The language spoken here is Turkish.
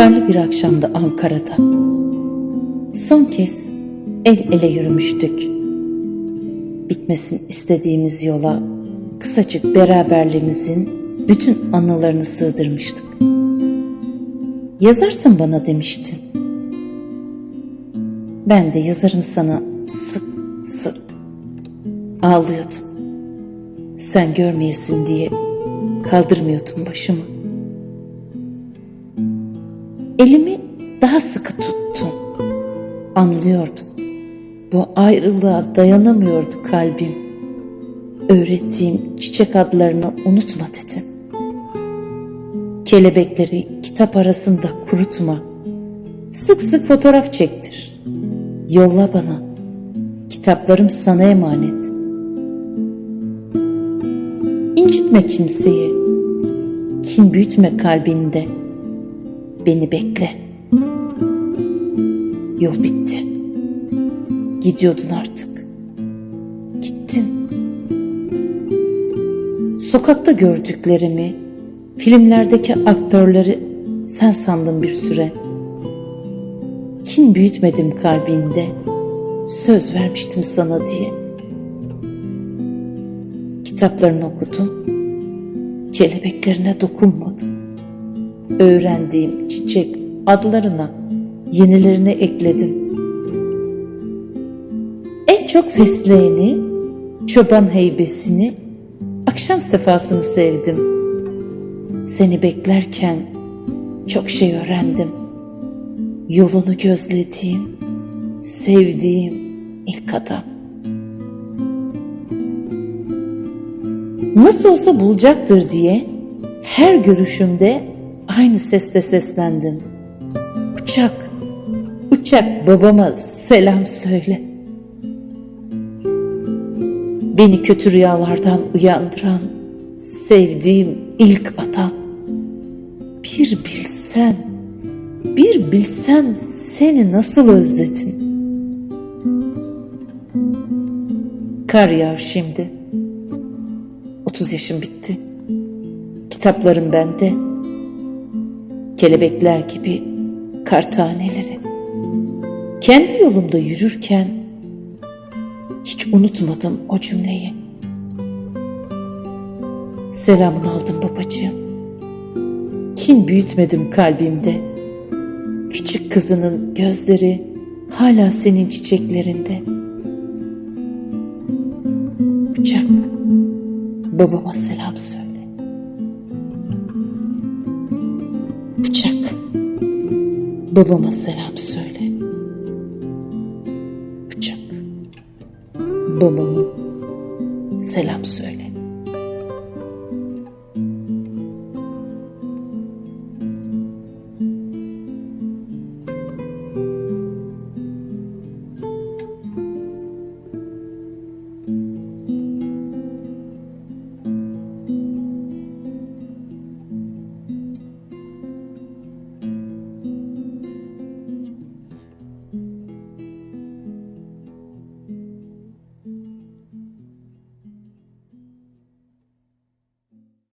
Karlı bir akşamda Ankara'da. Son kez el ele yürümüştük. Bitmesin istediğimiz yola kısacık beraberliğimizin bütün anılarını sığdırmıştık. Yazarsın bana demiştin. Ben de yazarım sana sık sık. Ağlıyordum. Sen görmeyesin diye kaldırmıyordum başımı. Elimi daha sıkı tuttun. Anlıyordum. Bu ayrılığa dayanamıyordu kalbim. Öğrettiğim çiçek adlarını unutma dedim. Kelebekleri kitap arasında kurutma. Sık sık fotoğraf çektir. Yolla bana. Kitaplarım sana emanet. İncitme kimseyi. Kin büyütme kalbinde. Beni bekle. Yol bitti. Gidiyordun artık. Gittin. Sokakta gördüklerimi, filmlerdeki aktörleri sen sandın bir süre. Kin büyütmedim kalbinde. Söz vermiştim sana diye. Kitaplarını okudum. Kelebeklerine dokunmadım. Öğrendiğim çiçek adlarına yenilerini ekledim. En çok fesleğeni, çoban heybesini, akşam sefasını sevdim. Seni beklerken çok şey öğrendim. Yolunu gözlediğim, sevdiğim ilk adam. Nasıl olsa bulacaktır diye her görüşümde aynı sesle seslendim. Uçak, uçak babama selam söyle. Beni kötü rüyalardan uyandıran sevdiğim ilk adam. Bir bilsen, bir bilsen seni nasıl özledim. Kar yağar şimdi. 30 yaşım bitti. Kitaplarım bende. Kelebekler gibi kar taneleri. Kendi yolumda yürürken hiç unutmadım o cümleyi. Selamını aldım babacığım. Kin büyütmedim kalbimde. Küçük kızının gözleri hala senin çiçeklerinde. Uçak, babama selam söyle. Babama selam söyle. Uçak, babama selam söyle.